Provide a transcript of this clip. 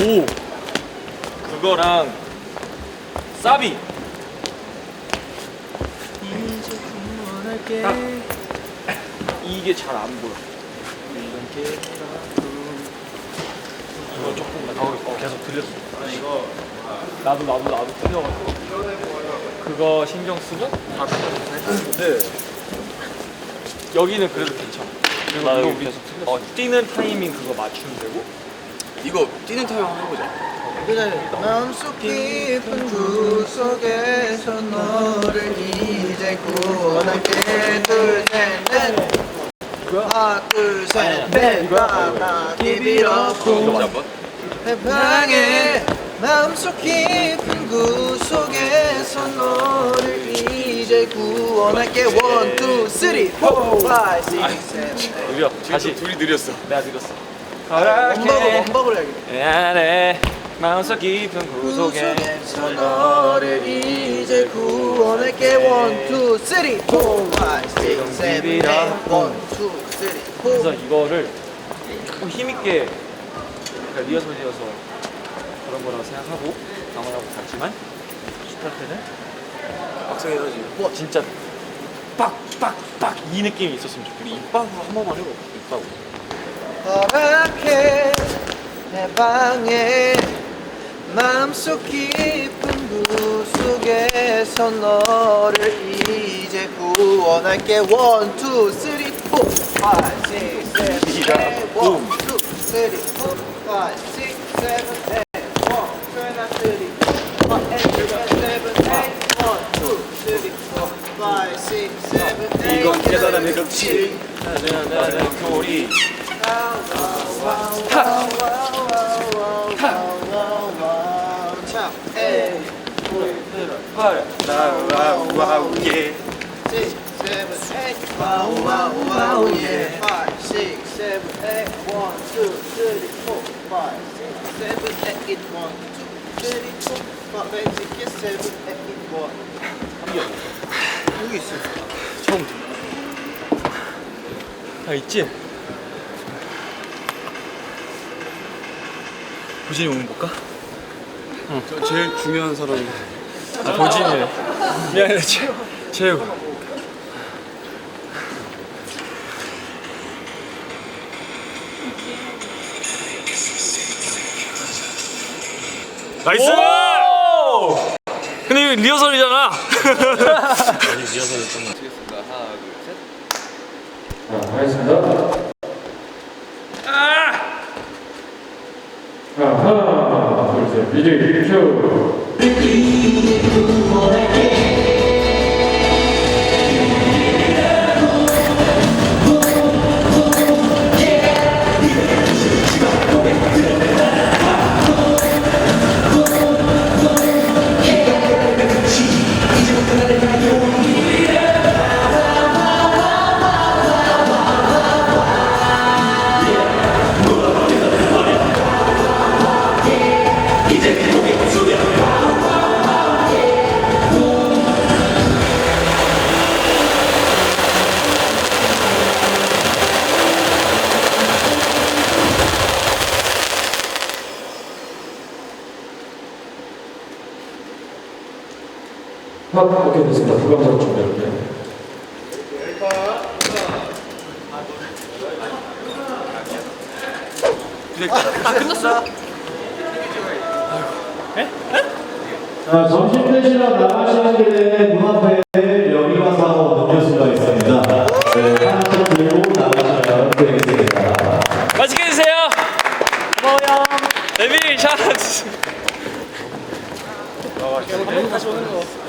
오. 그거랑 사비. 딱. 이게 잘 안 보여. 이거 조금 어, 계속 들렸어. 이거. 나도 나도 나도 틀려가지고. 그거 신경 쓰고? 다 근데 여기는 그래도 괜찮아. 그리고 나 이거 계속 틀렸어. 어, 뛰는 타이밍 그거 맞추면 되고 이거 뛰는 타임 한번 해보자. 마음속 깊은 구 속에서 너를 이제 구원할 게. 둘셋넷. 하나 둘셋넷. 하나 비비러 이거 한번. 내 방에 마음속 깊은 구 속에서 너를 이제 구원할게. 원, 투, 쓰리, 포, 파이, 식스, 느려 다시 둘이 느렸어. 내가 느렸어 원박을 원박을 해야겠다 미안해 마음속 깊은 구구 속에 속에서 너를 이제 구원할게. 원, 투, 쓰리, 포, 파이, 식스, 세븐, 에잇 원, 투, 쓰리, 그래서 포 이거를 좀 힘있게 그러니까 리허설 이어서 그런 거라고 생각하고 당황하고 갔지만 빡세게 해야지. 뭐 진짜 빡빡빡. 이 느낌이 있었으면 좋겠어 우리 입방으로 한 번만 해봐. 입방으로. 허락해 내 방에 마음속 깊은 구 속에서 너를 이제 구원할게. 원, 투, 쓰리, 포, 파이, 식스, 세븐, 원, 투, 쓰리, 포, 파이, 식스, 세븐, 에잇 원, 투, 하나, 쓰리, 포, 에잇, 세븐, 에잇 원, 투, 쓰리, 포, 파이, 식스, 세븐, 에잇 이건 계산함의 원, 극치 나는 교리 예. 여기 있어. 다 있지? 보진이 오면 볼까? 응. 저 제일 중요한 사람이. 아 보진이네 미안해 채우 채우 나이스! 근데 이거 리허설이잖아 알겠습니다. 하나, 둘, 셋. 하겠습니다. 자, 하나, 아, 오케이 됐습니다. 부감사로 준비할게요. 자, 점심 드시러 나가시는 길에 문 앞에 여기와 사고 음료수가 있습니다. 네, 한쪽 들고 나가시면 되겠습니다. 맛있게 드세요 고마워요 데뷔 샷 다시 오는 거.